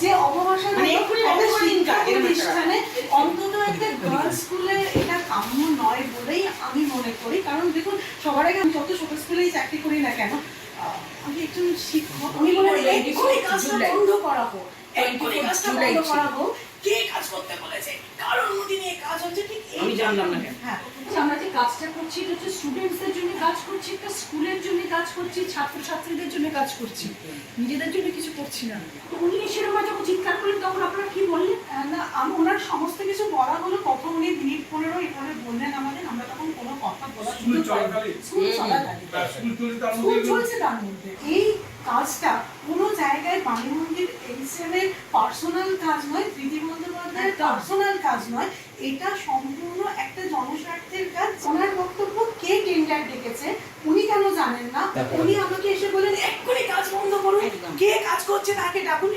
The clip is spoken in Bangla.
যে প্রতিষ্ঠানে অন্তত একটা গার্লস স্কুলে এটা কাম্য নয় বলেই আমি মনে করি। কারণ দেখুন সবার আগে আমি যত ছোট স্কুলেই চাকরি করি না কেন আমি একজন শিক্ষক আমি মনে এক্ষুনি কাজটা বন্ধ করা হোক এক্ষুনি কাজটা বন্ধ ছিল। কে কাজ করতে বলেছে? কার অনুমতি নিয়ে কাজ হচ্ছে ঠিক আমি জানলাম না কেন। হ্যাঁ। আমরা যে কাজটা করছি এটা হচ্ছে স্টুডেন্টসদের জন্য কাজ করছি একটা স্কুলের জন্য কাজ করছি ছাত্রছাত্রীদের জন্য কাজ করছি। নিজেদের জন্য কিছু করছি না। উনি সেরকম যখন তখন আপনারা কি বললেন? না আমি ওনার সমস্ত কিছু বলা হলো। কখন উনি মিনিট পনেরো এভাবে বললেন আমাদের আমরা তখন কোনো কথা বলা স্কুল তার মধ্যে চলছে তার মধ্যে। এই কাজটা কোনো জায়গায় বাণী মন্দির এইচএমের পার্সোনাল কাজ নয় প্রীতি বন্দ্যোপাধ্যায়ের পার্সোনাল কাজ নয়। এটা সম্পূর্ণ একটা জনস্বার্থের কাজ। ওনার বক্তব্য কে টেন্ডার ডেকেছে উনি কেন জানেন না? উনি আমাকে এসে বলেন এক্ষুনি কাজ বন্ধ করুন। কে কাজ করছে তাকে ডাকুন।